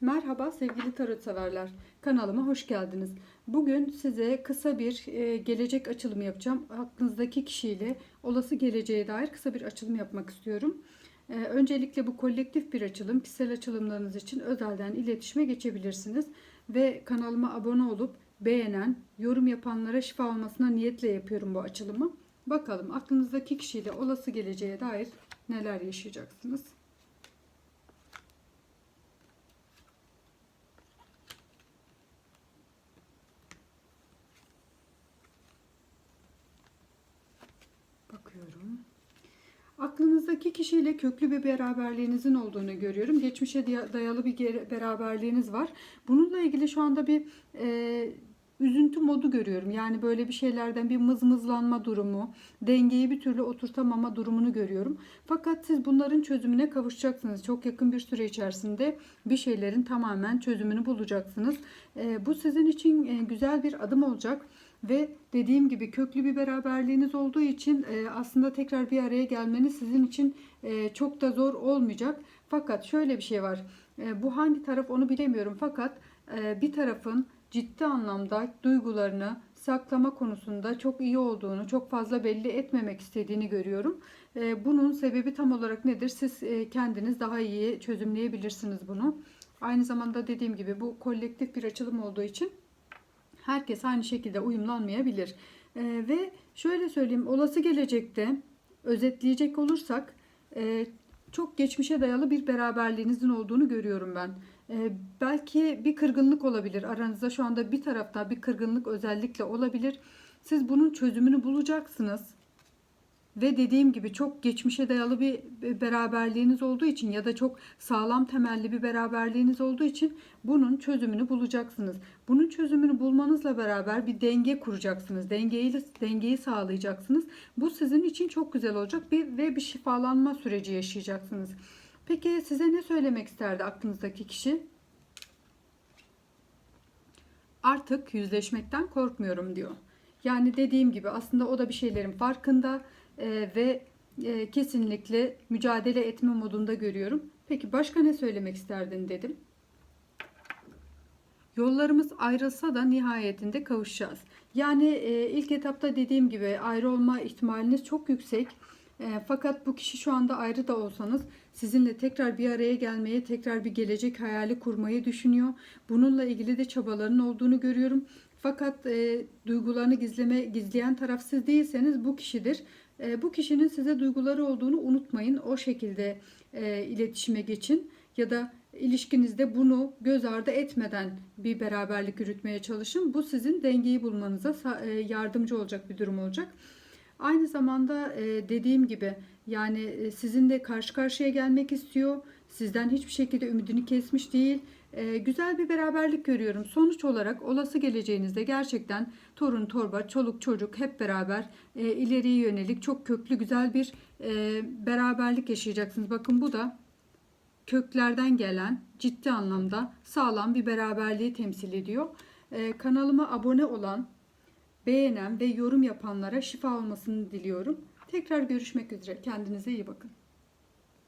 Merhaba sevgili tarot severler. Kanalıma hoş geldiniz. Bugün size kısa bir e, gelecek açılımı yapacağım. Aklınızdaki kişiyle olası geleceğe dair kısa bir açılım yapmak istiyorum. E, öncelikle bu kolektif bir açılım. Kişisel açılımlarınız için özelden iletişime geçebilirsiniz. Ve kanalıma abone olup beğenen, yorum yapanlara şifa olmasına niyetle yapıyorum bu açılımı. Bakalım aklınızdaki kişiyle olası geleceğe dair neler yaşayacaksınız. Aklınızdaki kişiyle köklü bir beraberliğinizin olduğunu görüyorum. Geçmişe dayalı bir beraberliğiniz var. Bununla ilgili şu anda bir e, üzüntü modu görüyorum. Yani böyle bir şeylerden bir mızmızlanma durumu, dengeyi bir türlü oturtamama durumunu görüyorum. Fakat siz bunların çözümüne kavuşacaksınız. Çok yakın bir süre içerisinde bir şeylerin tamamen çözümünü bulacaksınız. E, bu sizin için e, güzel bir adım olacak. Ve dediğim gibi köklü bir beraberliğiniz olduğu için e, aslında tekrar bir araya gelmeniz sizin için e, çok da zor olmayacak. Fakat şöyle bir şey var. E, bu hangi taraf onu bilemiyorum. Fakat e, bir tarafın ciddi anlamda duygularını saklama konusunda çok iyi olduğunu, çok fazla belli etmemek istediğini görüyorum. E, bunun sebebi tam olarak nedir? Siz e, kendiniz daha iyi çözümleyebilirsiniz bunu. Aynı zamanda dediğim gibi bu kolektif bir açılım olduğu için herkes aynı şekilde uyumlanmayabilir. E, ve şöyle söyleyeyim olası gelecekte özetleyecek olursak e, çok geçmişe dayalı bir beraberliğinizin olduğunu görüyorum ben. E, belki bir kırgınlık olabilir aranızda şu anda bir tarafta bir kırgınlık özellikle olabilir. Siz bunun çözümünü bulacaksınız. Ve dediğim gibi çok geçmişe dayalı bir beraberliğiniz olduğu için ya da çok sağlam temelli bir beraberliğiniz olduğu için bunun çözümünü bulacaksınız. Bunun çözümünü bulmanızla beraber bir denge kuracaksınız. Dengeyi, dengeyi sağlayacaksınız. Bu sizin için çok güzel olacak bir ve bir şifalanma süreci yaşayacaksınız. Peki size ne söylemek isterdi aklınızdaki kişi? Artık yüzleşmekten korkmuyorum diyor. Yani dediğim gibi aslında o da bir şeylerin farkında e, ve e, kesinlikle mücadele etme modunda görüyorum. Peki başka ne söylemek isterdin dedim. Yollarımız ayrılsa da nihayetinde kavuşacağız. Yani e, ilk etapta dediğim gibi ayrı olma ihtimaliniz çok yüksek. E, fakat bu kişi şu anda ayrı da olsanız sizinle tekrar bir araya gelmeye, tekrar bir gelecek hayali kurmayı düşünüyor. Bununla ilgili de çabaların olduğunu görüyorum. Fakat e, duygularını gizleme gizleyen taraf siz değilseniz bu kişidir. E, bu kişinin size duyguları olduğunu unutmayın. O şekilde e, iletişime geçin ya da ilişkinizde bunu göz ardı etmeden bir beraberlik yürütmeye çalışın. Bu sizin dengeyi bulmanıza e, yardımcı olacak bir durum olacak. Aynı zamanda e, dediğim gibi yani e, sizinle karşı karşıya gelmek istiyor. Sizden hiçbir şekilde ümidini kesmiş değil. E, güzel bir beraberlik görüyorum. Sonuç olarak olası geleceğinizde gerçekten torun, torba, çoluk, çocuk hep beraber ileriye yönelik çok köklü güzel bir beraberlik yaşayacaksınız. Bakın bu da köklerden gelen ciddi anlamda sağlam bir beraberliği temsil ediyor. Kanalıma abone olan beğenen ve yorum yapanlara şifa olmasını diliyorum. Tekrar görüşmek üzere. Kendinize iyi bakın.